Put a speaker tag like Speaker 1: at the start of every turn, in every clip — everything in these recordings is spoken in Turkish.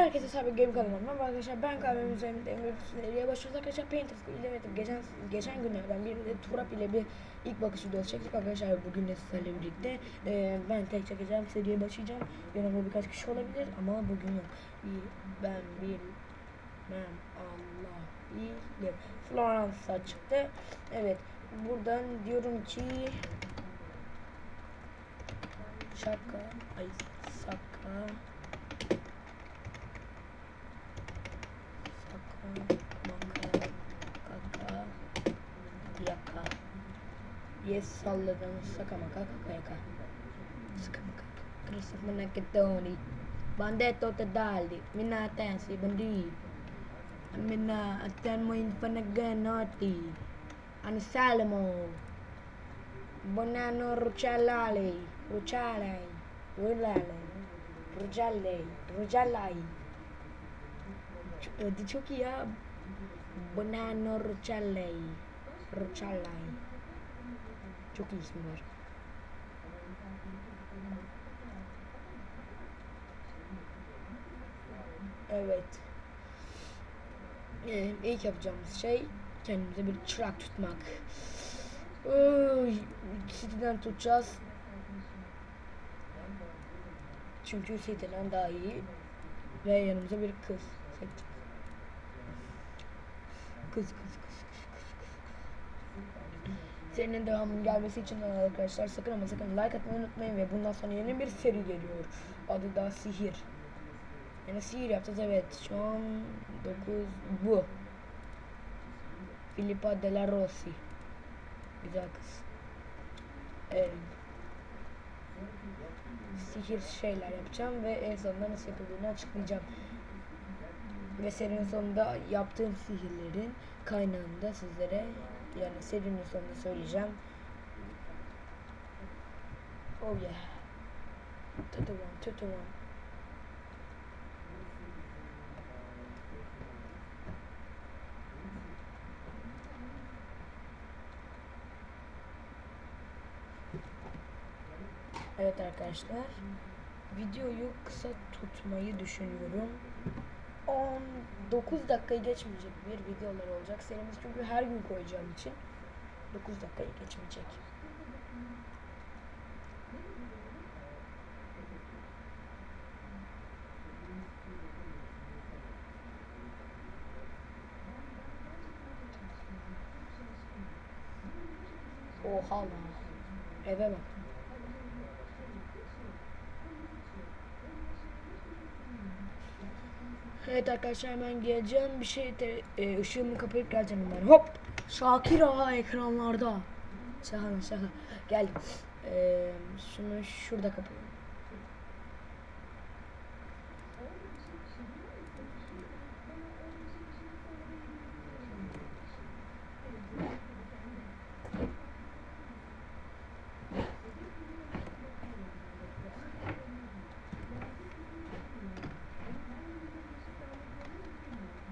Speaker 1: Herkese sahibi game kanalım. Merhaba arkadaşlar ben kahvemin üzerinde Emre Füsuneri'ye başlıyoruz arkadaşlar Painter ilemedim. Geçen, geçen günlerden birinde Turap ile bir ilk bakış videosu çektik arkadaşlar bugün de sizlerle birlikte. Ee, ben tek çekeceğim seriye başlayacağım. Yanımda birkaç kişi olabilir ama bugün yok. Bir, ben bilmem Allah bilir. Florence çıktı. Evet buradan diyorum ki şaka ay saka Yes, salladım. Saka maka, kaka yaka. Saka maka. Christoph Manakitoni. Bandetto tadali. Minatensi, bandi. Mina, atan mo yung panaganoti. Anisalamo. Bonano Ruccialale. Ruccialale. Ruccialale. Ruccialale. Ruccialale. Adı çok iyi ya. Bonano Ruccialale. Ruccialale. Çok iyi ismi var. Evet. Ee, ilk yapacağımız şey kendimize bir çırak tutmak. Oy, City'den tutacağız. Çünkü City'den daha iyi. Ve yanımıza bir kız kız kız kız. Serinin devamının gelmesi için arkadaşlar sakın ama sakın like atmayı unutmayın ve bundan sonra yeni bir seri geliyor. Adı da Sihir. Yani sihir yapacağız evet. Şu an 9 bu. Filippa Della Rossi. Güzel kız. Evet. Sihir şeyler yapacağım ve en sonunda nasıl yapıldığını açıklayacağım. Ve serinin sonunda yaptığım sihirlerin kaynağını da sizlere yani serinin sonunda söyleyeceğim. Oh yeah. Tutuvam, tutuvam. Evet arkadaşlar. Videoyu kısa tutmayı düşünüyorum. 19 dakikayı geçmeyecek bir videolar olacak serimiz çünkü her gün koyacağım için 9 dakikayı geçmeyecek. Oha lan. Eve bak. Evet arkadaşlar hemen geleceğim. Bir şey de e, ışığımı kapayıp geleceğim hemen. Hop! Şakir Ağa ekranlarda. Şaka şaka. Geldim. E, şunu şurada kapayım.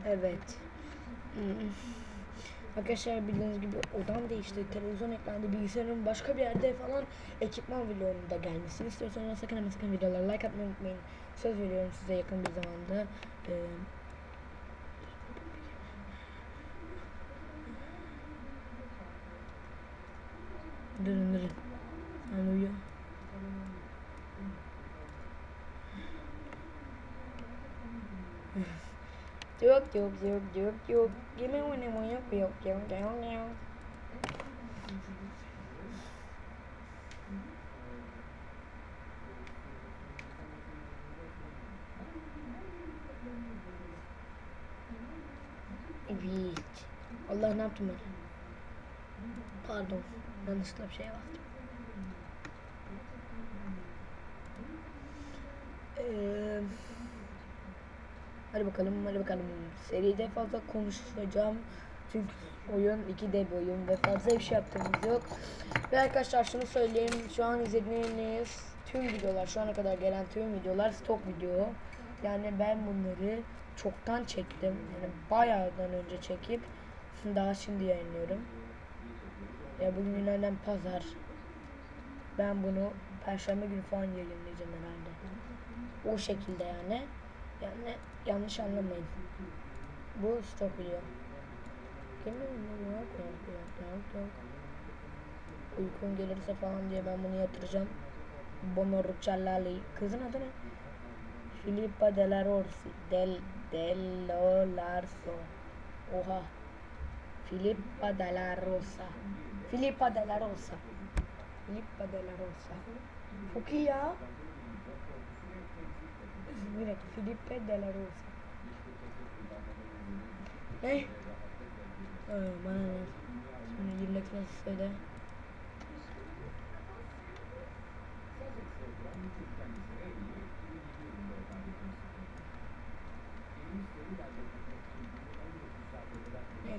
Speaker 1: Evet. Hmm. Arkadaşlar bildiğiniz gibi odam değişti. Televizyon eklendi. Bilgisayarın başka bir yerde falan ekipman vlogunun da gelmesini istiyorsanız sakın ama sakın videolara like atmayı unutmayın. Söz veriyorum size yakın bir zamanda. Ee, durun durun. Sen uyu. Yok yok yok yok yok. One more yok yok yok yok yok. Evet. Allah ne yaptım ben? Pardon. Yanlışlıkla bir şeye bastım. Hadi bakalım, hadi bakalım. Seride fazla konuşacağım. Çünkü oyun 2D bir oyun ve fazla bir şey yaptığımız yok. Ve arkadaşlar şunu söyleyeyim. Şu an izlediğiniz tüm videolar, şu ana kadar gelen tüm videolar stok video. Yani ben bunları çoktan çektim. Yani bayağıdan önce çekip daha şimdi yayınlıyorum. Ya bugün günlerden pazar. Ben bunu perşembe günü falan yayınlayacağım herhalde. O şekilde yani. Yani yanlış anlamayın. Bu stop biliyor. Uykum gelirse falan diye ben bunu yatıracağım. Bono Rucellali. Kızın adı ne? Filippa Della Rossi. Del Dello Larso. Oha. Filippa Della Rosa. Filippa Della Rosa. Filippa Della Rosa. Çok ya. Bir dakika. Filippa Della Rosa. Ne? Ee, bana ne? Şimdi girmek nasıl söyle. Ne?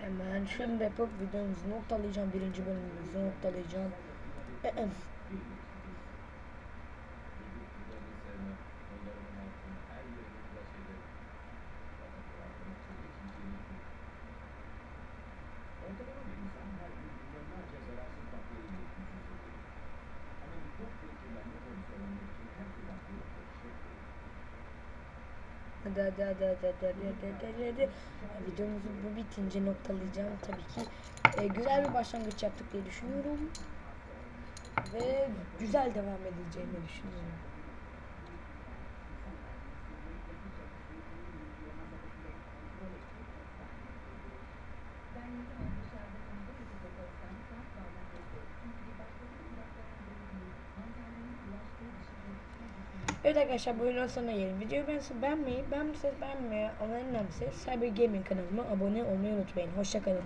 Speaker 1: Hemen şunu yapıp videomuzu noktalayacağım. Birinci bölümümüzü noktalayacağım. Hadi hadi hadi hadi hadi hadi hadi hadi hadi. Videomuzu bu bitince noktalayacağım tabii ki. Ee, güzel bir başlangıç yaptık diye düşünüyorum. Ve güzel devam edileceğini düşünüyorum. Evet arkadaşlar bu videonun sonuna gelin. Videoyu beğenmeyi, beğenmeyi, beğenmişseniz beğenmeyi, en önemlisi Cyber Gaming kanalıma abone olmayı unutmayın. Hoşçakalın.